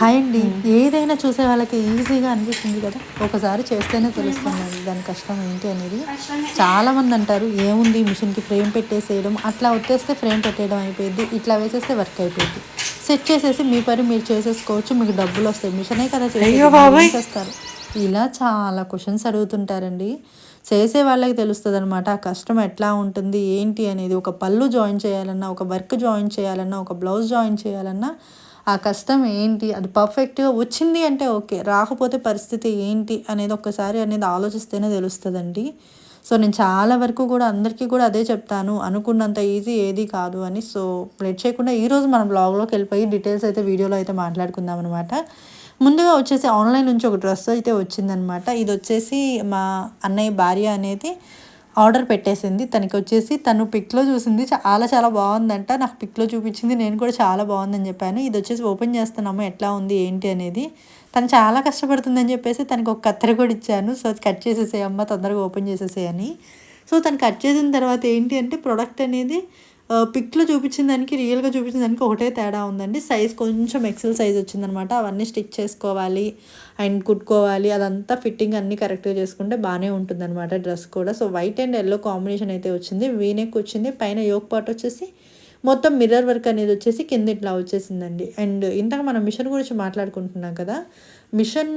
Hi అండి. ఏదైనా చూసే వాళ్ళకి ఈజీగా అనిపిస్తుంది కదా. ఒకసారి చేస్తేనే తెలుస్తుంది దాని కష్టం ఏంటి అనేది. చాలా మంది అంటారు ఏముంది మిషన్కి ఫ్రేమ్ పెట్టేసేయడం? అట్లా వచ్చేస్తే ఫ్రేమ్ పెట్టేయడం అయిపోయింది ఇట్లా వేసేస్తే వర్క్ అయిపోయింది సెట్ చేసేసి మీ పని మీరు చేసేసుకోవచ్చు మీకు డబ్బులు వస్తాయి. మిషనే కదా చేస్తారు. ఇలా చాలా క్వశ్చన్స్ అడుగుతుంటారండి. చేసే వాళ్ళకి తెలుస్తుంది అనమాట ఆ కష్టం ఎట్లా ఉంటుంది ఏంటి అనేది. ఒక పళ్ళు జాయిన్ చేయాలన్నా ఒక వర్క్ జాయిన్ చేయాలన్నా ఒక బ్లౌజ్ జాయిన్ చేయాలన్నా ఆ కష్టం ఏంటి? అది పర్ఫెక్ట్గా వచ్చింది అంటే ఓకే. రాకపోతే పరిస్థితి ఏంటి? అనేది ఒక్కసారి అనేది ఆలోచిస్తేనే తెలుస్తుందండి. సో నేను చాలా వరకు కూడా అందరికీ కూడా అదే చెప్తాను. అనుకున్నంత ఈజీ ఏది కాదు అని. సో లేట్ చేయకుండా ఈరోజు మనం బ్లాగ్లోకి వెళ్ళిపోయి డీటెయిల్స్ అయితే వీడియోలో అయితే మాట్లాడుకుందాం అనమాట ముందుగా వచ్చేసి ఆన్లైన్ నుంచి ఒక డ్రెస్ అయితే వచ్చిందనమాట ఇది వచ్చేసి మా అన్నయ్య భార్య అనేది ఆర్డర్ పెట్టేసింది. తనకి వచ్చేసి తను పిక్లో చూసింది. చాలా చాలా బాగుందంట. నాకు పిక్లో చూపించింది. నేను కూడా చాలా బాగుందని చెప్పాను. ఇది వచ్చేసి ఓపెన్ చేస్తున్నాము. ఎట్లా ఉంది? ఏంటి? అనేది తను చాలా కష్టపడుతుందని చెప్పేసి తనకి ఒక కత్తెర కూడా ఇచ్చాను. సో అది కట్ చేసేసేయమ్మ తొందరగా ఓపెన్ చేసేసేయని సో తను కట్ చేసిన తర్వాత ఏంటి అంటే ప్రోడక్ట్ అనేది పిక్లో చూపించిన దానికి రియల్గా చూపించిన దానికి ఒకటే తేడా ఉందండి. సైజ్ కొంచెం ఎక్సెల్ సైజ్ వచ్చిందనమాట. అవన్నీ స్టిచ్ చేసుకోవాలి అండ్ కుట్టుకోవాలి. అదంతా ఫిట్టింగ్ అన్నీ కరెక్ట్గా చేసుకుంటే బాగానే ఉంటుందన్నమాట డ్రెస్ కూడా. So white and yellow combination అయితే వచ్చింది. వీనెక్ వచ్చింది పైన యోక్ పాట్ వచ్చేసి మొత్తం మిర్రర్ వర్క్ అనేది వచ్చేసి కింద ఇట్లా వచ్చేసిందండి. అండ్ ఇంతక మనం మిషన్ గురించి మాట్లాడుకుంటున్నాం కదా. మిషన్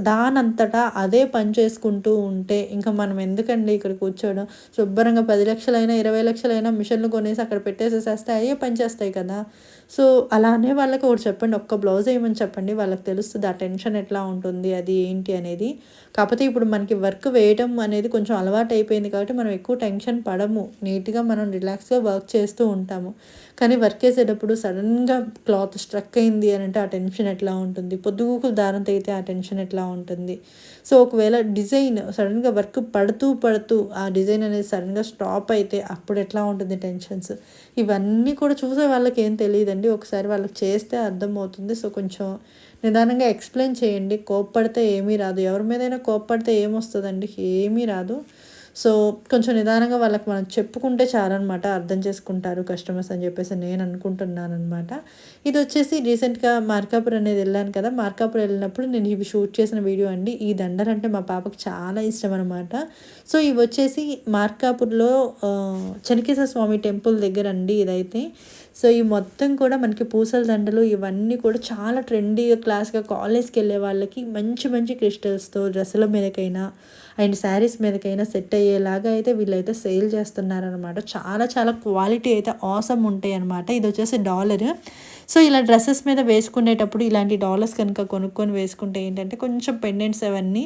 దానంతటా అదే పని చేసుకుంటూ ఉంటే ఇంకా మనం ఎందుకండి ఇక్కడ కూర్చోవడం? శుభ్రంగా పది లక్షలైనా ఇరవై లక్షలైనా మిషన్లు కొనేసి అక్కడ పెట్టేసేసేస్తే అయ్యే పని చేస్తాయి కదా. సో అలానే వాళ్ళకి ఒకటి చెప్పండి ఒక్క బ్లౌజ్ వేయమని చెప్పండి? వాళ్ళకి తెలుస్తుంది ఆ టెన్షన్ ఎట్లా ఉంటుంది అది ఏంటి అనేది. కాకపోతే ఇప్పుడు మనకి వర్క్ వేయడం అనేది కొంచెం అలవాటు అయిపోయింది కాబట్టి మనం ఎక్కువ టెన్షన్ పడము. నీట్గా మనం రిలాక్స్గా వర్క్ చేస్తూ ఉంటాము. కానీ వర్క్ చేసేటప్పుడు సడన్గా క్లాత్ స్ట్రక్ అయింది అని అంటే ఆ టెన్షన్ ఎట్లా ఉంటుంది? పొద్దుగూకులు దారం తెగితే ఆ టెన్షన్ ఎట్లా ఉంటుంది? సో ఒకవేళ డిజైన్ సడన్గా వర్క్ పడుతూ పడుతూ ఆ డిజైన్ అనేది సడన్గా స్టాప్ అయితే అప్పుడు ఎట్లా ఉంటుంది టెన్షన్స్? ఇవన్నీ కూడా చూసే వాళ్ళకి ఏం తెలియదండి. ఒకసారి వాళ్ళకి చేస్తే అర్థమవుతుంది. సో కొంచెం నిదానంగా ఎక్స్ప్లెయిన్ చేయండి. కోప్పడితే ఏమీ రాదు. ఎవరి మీదైనా కోప్పడితే ఏమొస్తుందండి? ఏమీ రాదు. సో కొంచెం నిదానంగా వాళ్ళకి మనం చెప్పుకుంటే చాలన్నమాట అర్థం చేసుకుంటారు కస్టమర్స్ అని చెప్పేసి నేను అనుకుంటున్నాను అనమాట ఇది వచ్చేసి రీసెంట్గా మార్కాపూర్ అనేది వెళ్ళాను కదా మార్కాపూర్ వెళ్ళినప్పుడు నేను ఇవి షూట్ చేసిన వీడియో అండి. ఈ దండలు అంటే మా పాపకు చాలా ఇష్టం అనమాట సో ఇవి వచ్చేసి మార్కాపూర్లో చెనకేశ్వర స్వామి టెంపుల్ దగ్గర అండి ఇదైతే. సో ఈ మొత్తం కూడా మనకి పూసల దండలు ఇవన్నీ కూడా చాలా ట్రెండీగా క్లాస్గా కాలేజ్కి వెళ్ళే వాళ్ళకి మంచి మంచి క్రిస్టల్స్తో డ్రెస్సుల మీదకైనా అండ్ శారీస్ మీదకైనా సెట్ అయ్యేలాగా అయితే వీళ్ళైతే సేల్ చేస్తున్నారనమాట చాలా చాలా క్వాలిటీ అయితే ఆసమ్ ఉంటాయి అనమాట ఇది వచ్చేసి డాలర్. సో ఇలా డ్రెస్సెస్ మీద వేసుకునేటప్పుడు ఇలాంటి డాలర్స్ కనుక కొనుక్కొని వేసుకుంటే ఏంటంటే కొంచెం పెండెంట్స్ అవన్నీ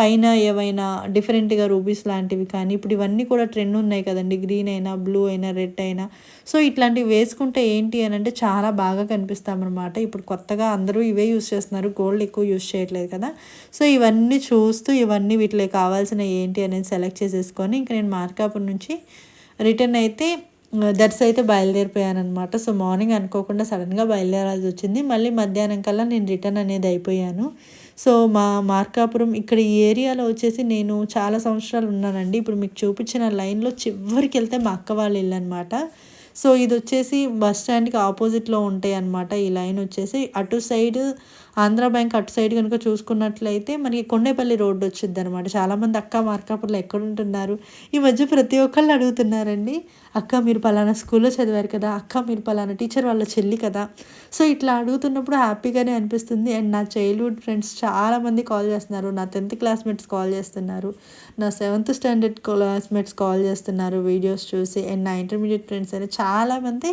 పైన ఏవైనా డిఫరెంట్గా రూబీస్ లాంటివి కానీ ఇప్పుడు ఇవన్నీ కూడా ట్రెండ్ ఉన్నాయి కదండి. గ్రీన్ అయినా బ్లూ అయినా రెడ్ అయినా. సో ఇట్లాంటివి వేసుకుంటే ఏంటి అని అంటే చాలా బాగా కనిపిస్తామన్నమాట. ఇప్పుడు కొత్తగా అందరూ ఇవే యూస్ చేస్తున్నారు. గోల్డ్ ఎక్కువ యూస్ చేయట్లేదు కదా. సో ఇవన్నీ చూస్తూ ఇవన్నీ వీటిలో కావాల్సిన ఏంటి అనేది సెలెక్ట్ చేసేసుకొని ఇంకా నేను మార్కాపుర్ నుంచి రిటర్న్ అయితే దర్శ అయితే బయలుదేరిపోయాను అనమాట సో మార్నింగ్ అనుకోకుండా సడన్గా బయలుదేరాల్సి వచ్చింది. మళ్ళీ మధ్యాహ్నం కల్లా నేను రిటర్న్ అనేది అయిపోయాను. సో మా మార్కాపురం ఇక్కడ ఈ ఏరియాలో వచ్చేసి నేను చాలా సంవత్సరాలు ఉన్నానండి. ఇప్పుడు మీకు చూపించిన లైన్లో చివరికి వెళ్తే మా అక్క వాళ్ళ ఇల్లు అనమాట సో ఇది వచ్చేసి బస్ స్టాండ్కి ఆపోజిట్లో ఉంటాయి అనమాట ఈ లైన్ వచ్చేసి అటు సైడ్ ఆంధ్ర బ్యాంక్ అటు సైడ్ కనుక చూసుకున్నట్లయితే మనకి కొండేపల్లి రోడ్డు వచ్చింది అనమాట చాలామంది అక్క మార్కాపుర్లో ఎక్కడ ఉంటున్నారు? ఈ మధ్య ప్రతి ఒక్కళ్ళు అడుగుతున్నారండి. అక్క మీరు పలానా స్కూల్లో చదివారు కదా. అక్క మీరు పలానా టీచర్ వాళ్ళ చెల్లి కదా. సో ఇట్లా అడుగుతున్నప్పుడు హ్యాపీగానే అనిపిస్తుంది. అండ్ నా చైల్డ్హుడ్ ఫ్రెండ్స్ చాలామంది కాల్ చేస్తున్నారు. నా టెన్త్ క్లాస్మేట్స్ కాల్ చేస్తున్నారు. నా సెవెంత్ స్టాండర్డ్ క్లాస్మేట్స్ కాల్ చేస్తున్నారు వీడియోస్ చూసి. అండ్ నా ఇంటర్మీడియట్ ఫ్రెండ్స్ అనే చాలామంది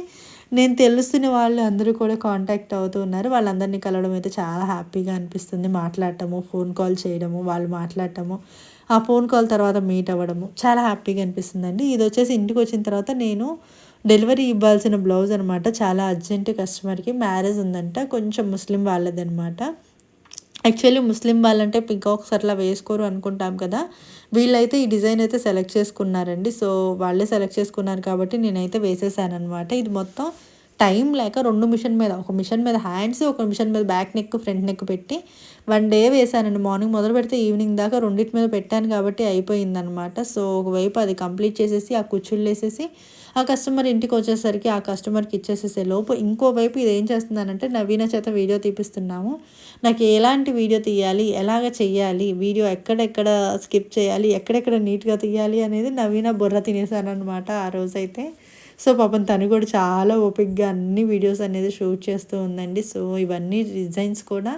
నేను తెలుస్తున్న వాళ్ళు అందరూ కూడా కాంటాక్ట్ అవుతూ ఉన్నారు. వాళ్ళందరినీ కలవడం అయితే చాలా హ్యాపీగా అనిపిస్తుంది. మాట్లాడటము ఫోన్ కాల్ చేయడము వాళ్ళు మాట్లాడటము ఆ ఫోన్ కాల్ తర్వాత మీట్ అవ్వడము చాలా హ్యాపీగా అనిపిస్తుందండి. ఇది వచ్చేసి ఇంటికి వచ్చిన తర్వాత నేను డెలివరీ ఇవ్వాల్సిన బ్లౌజ్ అనమాట చాలా అర్జెంట్ కస్టమర్కి మ్యారేజ్ ఉందంట. కొంచెం ముస్లిం వాళ్ళది అనమాట యాక్చువల్లీ ముస్లిం వాళ్ళంటే పికాక్స్ అట్లా వేసుకోరు అనుకుంటాం కదా. వీళ్ళైతే ఈ డిజైన్ అయితే సెలెక్ట్ చేసుకున్నారండి. సో వాళ్ళే సెలెక్ట్ చేసుకున్నారు కాబట్టి నేనైతే వేసేసాను అనమాట ఇది మొత్తం టైం లేక రెండు మిషన్ మీద ఒక మిషన్ మీద హ్యాండ్స్ ఒక మిషన్ మీద బ్యాక్ నెక్ ఫ్రంట్ నెక్ పెట్టి వన్ డే వేసానండి. మార్నింగ్ మొదలు పెడితే ఈవినింగ్ దాకా రెండింటి మీద పెట్టాను కాబట్టి అయిపోయిందనమాట సో ఒకవైపు అది కంప్లీట్ చేసేసి ఆ కుచ్చుళ్ళు వేసేసి ఆ కస్టమర్ ఇంటికి వచ్చేసరికి ఆ కస్టమర్కి ఇచ్చేసేసే లోపు ఇంకోవైపు ఇది ఏం చేస్తున్నానంటే నవీన చేత వీడియో తీపిస్తున్నాము. నాకు ఎలాంటి వీడియో తీయాలి ఎలాగ చెయ్యాలి వీడియో ఎక్కడెక్కడ స్కిప్ చేయాలి ఎక్కడెక్కడ నీట్గా తీయాలి అనేది నవీన బుర్ర తినేసానమాట ఆ రోజైతే. సో పాపం తను కూడా చాలా ఓపిక్గా అన్ని వీడియోస్ అనేది షూట్ చేస్తూ ఉందండి. సో ఇవన్నీ డిజైన్స్ కూడా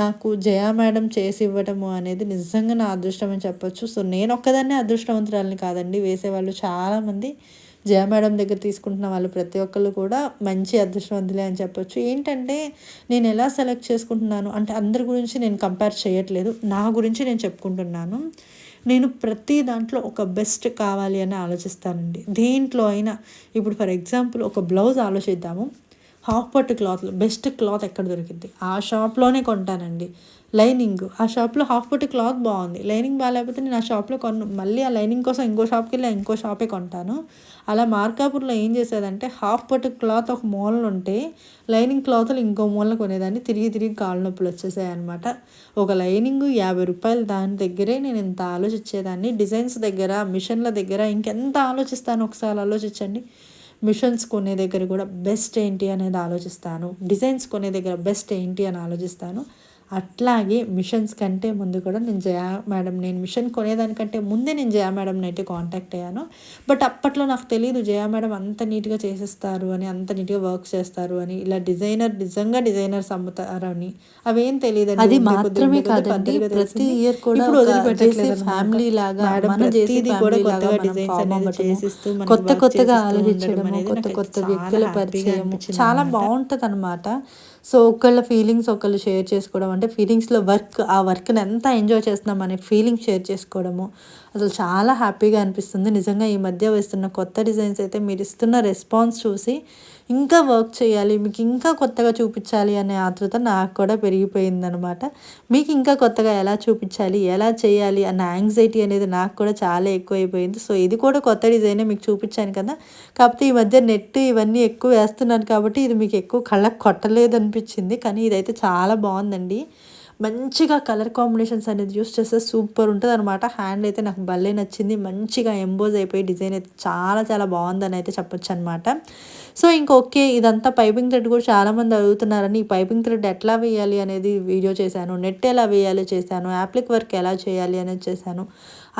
నాకు జయా మేడం చేసి ఇవ్వటము అనేది నిజంగా నా అదృష్టం అని చెప్పొచ్చు. సో నేను ఒక్కదాన్నే అదృష్టవంతురాలని కాదండి. వేసేవాళ్ళు చాలామంది జయ మేడం దగ్గర తీసుకుంటున్న వాళ్ళు ప్రతి ఒక్కళ్ళు కూడా మంచి అదృష్టవంతులే అని చెప్పొచ్చు. ఏంటంటే నేను ఎలా సెలెక్ట్ చేసుకుంటున్నాను? అంటే అందరి గురించి నేను కంపేర్ చేయట్లేదు. నా గురించి నేను చెప్పుకుంటున్నాను. నేను ప్రతి దాంట్లో ఒక బెస్ట్ కావాలి అని ఆలోచిస్తానండి. దేంట్లో అయినా ఇప్పుడు ఫర్ ఎగ్జాంపుల్ ఒక బ్లౌజ్ ఆలోచిద్దాము. హాఫ్ పట్టు క్లాత్లు బెస్ట్ క్లాత్ ఎక్కడ దొరికింది ఆ షాప్లోనే కొంటానండి. లైనింగ్ ఆ షాప్లో హాఫ్ పట్టు క్లాత్ బాగుంది. లైనింగ్ బాగాలేకపోతే నేను ఆ షాప్లో కొను మళ్ళీ ఆ లైనింగ్ కోసం ఇంకో షాప్కి వెళ్ళి ఇంకో షాపే కొంటాను. అలా మార్కాపూర్లో ఏం చేసేదంటే హాఫ్ పట్టు క్లాత్ ఒక మూలలు ఉంటే లైనింగ్ క్లాత్లు ఇంకో మూల కొనేదాన్ని తిరిగి తిరిగి కాళ్ళ నొప్పులు వచ్చేసాయి అనమాట ఒక లైనింగ్ యాభై రూపాయలు దాని దగ్గరే నేను ఇంత ఆలోచించేదాన్ని. డిజైన్స్ దగ్గర మిషన్ల దగ్గర ఇంకెంత ఆలోచిస్తాను ఒకసారి ఆలోచించండి. మిషన్స్ కొనే దగ్గర కూడా బెస్ట్ ఏంటి అనేది ఆలోచిస్తాను. డిజైన్స్ కొనే దగ్గర బెస్ట్ ఏంటి అని ఆలోచిస్తాను. అట్లాగే మిషన్స్ కంటే ముందు కూడా నేను జయా మేడం నేను మిషన్ కొనేదానికంటే ముందే నేను జయా మేడంని అయితే కాంటాక్ట్ అయ్యాను. బట్ అప్పట్లో నాకు తెలియదు జయా మేడం అంత నీట్గా చేసేస్తారు అని అంత నీట్గా వర్క్ చేస్తారు అని ఇలా డిజైనర్ నిజంగా డిజైనర్స్ అమ్ముతారు అని అవేం తెలియదు అది మాత్రమే కాదండి ప్రతి ఇయర్ కూడా ఫ్యామిలీ లాగా మన చేసేది కూడా కొత్తగా డిజైన్స్ అనేది చేసిస్తూ కొత్త కొత్తగా ఆలోచించడం కొత్త కొత్త వ్యక్తుల పరిచయం చాలా బాగుంటుంది అనమాట సో ఒకళ్ళ ఫీలింగ్స్ ఒకళ్ళు షేర్ చేసుకోవడం అంటే ఫీలింగ్స్లో వర్క్ ఆ వర్క్ని ఎంత ఎంజాయ్ చేస్తున్నాం అనే ఫీలింగ్ షేర్ చేసుకోవడము అసలు చాలా హ్యాపీగా అనిపిస్తుంది. నిజంగా ఈ మధ్య వేస్తున్న కొత్త డిజైన్స్ అయితే మీరు ఇస్తున్న రెస్పాన్స్ చూసి ఇంకా వర్క్ చేయాలి మీకు ఇంకా కొత్తగా చూపించాలి అనే ఆతృత నాకు కూడా పెరిగిపోయిందనమాట మీకు ఇంకా కొత్తగా ఎలా చూపించాలి ఎలా చేయాలి అన్న యాంగ్జైటీ అనేది నాకు కూడా చాలా ఎక్కువైపోయింది. సో ఇది కూడా కొత్త డిజైనే మీకు చూపించాను కదా. కాకపోతే ఈ మధ్య నెట్ ఇవన్నీ ఎక్కువ వేస్తున్నాను కాబట్టి ఇది మీకు ఎక్కువ కళ్ళకు కొట్టలేదు అనిపించింది కానీ ఇదైతే చాలా బాగుందండి. మంచిగా కలర్ కాంబినేషన్స్ అనేది యూస్ చేస్తే సూపర్ ఉంటుంది అనమాట హ్యాండ్ అయితే నాకు భలే నచ్చింది. మంచిగా ఎంబోజ్ అయిపోయి డిజైన్ అయితే చాలా చాలా బాగుందని అయితే చెప్పొచ్చు అనమాట సో ఇంకొకే ఇదంతా పైపింగ్ థ్రెడ్ కూడా చాలామంది అడుగుతున్నారని ఈ పైపింగ్ థ్రెడ్ ఎట్లా వేయాలి అనేది వీడియో చేశాను నెట్ ఎలా వేయాలి చేశాను యాప్లిక్ వర్క్ ఎలా చేయాలి అనేది చేశాను.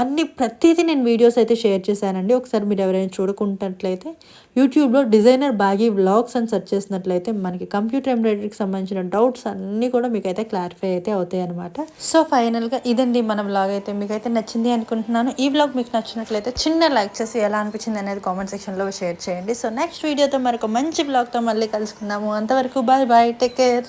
అన్ని ప్రతిదీ నేను వీడియోస్ అయితే షేర్ చేశానండి. ఒకసారి మీరు ఎవరైనా చూడుకుంటున్నట్లయితే యూట్యూబ్లో డిజైనర్ బ్యాగీ బ్లాగ్స్ అని సెర్చ్ చేసినట్లయితే మనకి కంప్యూటర్ ఎంబ్రాయిడరీకి సంబంధించిన డౌట్స్ అన్నీ కూడా మీకు అయితే క్లారిఫై అయితే అవుతాయి అనమాట సో ఫైనల్గా ఇదండి మన బ్లాగ్ అయితే. మీకైతే నచ్చింది అనుకుంటున్నాను. ఈ బ్లాగ్ మీకు నచ్చినట్లయితే చిన్న లైక్ చేసి ఎలా అనిపించింది అనేది కామెంట్ సెక్షన్లో షేర్ చేయండి. సో నెక్స్ట్ వీడియోతో మరొక మంచి బ్లాగ్తో మళ్ళీ కలుసుకుందాము. అంతవరకు బాయ్ బాయ్. Take care.